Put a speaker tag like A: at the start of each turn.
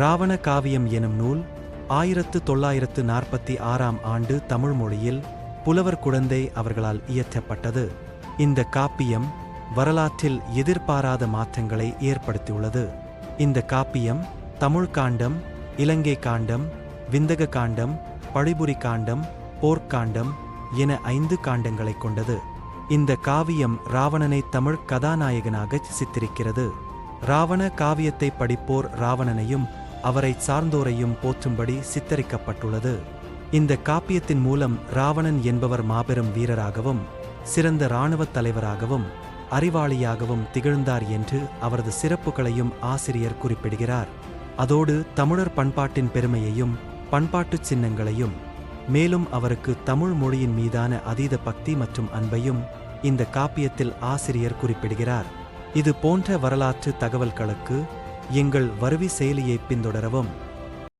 A: ராவண காவியம் எனும் நூல் ஆயிரத்து தொள்ளாயிரத்து நாற்பத்தி ஆறாம் ஆண்டு தமிழ் மொழியில் புலவர் குழந்தை அவர்களால் இயற்றப்பட்டது. இந்த காப்பியம் வரலாற்றில் எதிர்பாராத மாற்றங்களை ஏற்படுத்தியுள்ளது. இந்த காப்பியம் தமிழ் காண்டம் இலங்கை காண்டம் விந்தக காண்டம் பழிபுரி காண்டம் போர்க்காண்டம் என ஐந்து காண்டங்களை கொண்டது. இந்த காவியம் ராவணனை தமிழ் கதாநாயகனாக சித்தரிக்கிறது. ராவண காவியத்தை படிப்போர் ராவணனையும் அவரை சார்ந்தோரையும் போற்றும்படி சித்தரிக்கப்பட்டுள்ளது. இந்த காப்பியத்தின் மூலம் ராவணன் என்பவர் மாபெரும் வீரராகவும் சிறந்த இராணுவத் தலைவராகவும் அறிவாளியாகவும் திகழ்ந்தார் என்று அவரது சிறப்புகளையும் ஆசிரியர் குறிப்பிடுகிறார். அதோடு தமிழர் பண்பாட்டின் பெருமையையும் பண்பாட்டுச் சின்னங்களையும் மேலும் அவருக்கு தமிழ் மொழியின் மீதான அதீத பக்தி மற்றும் அன்பையும் இந்த காப்பியத்தில் ஆசிரியர் குறிப்பிடுகிறார். இது போன்ற வரலாற்று தகவல்களுக்கு எங்கள் வருவி செயலியை பின்தொடரவும்.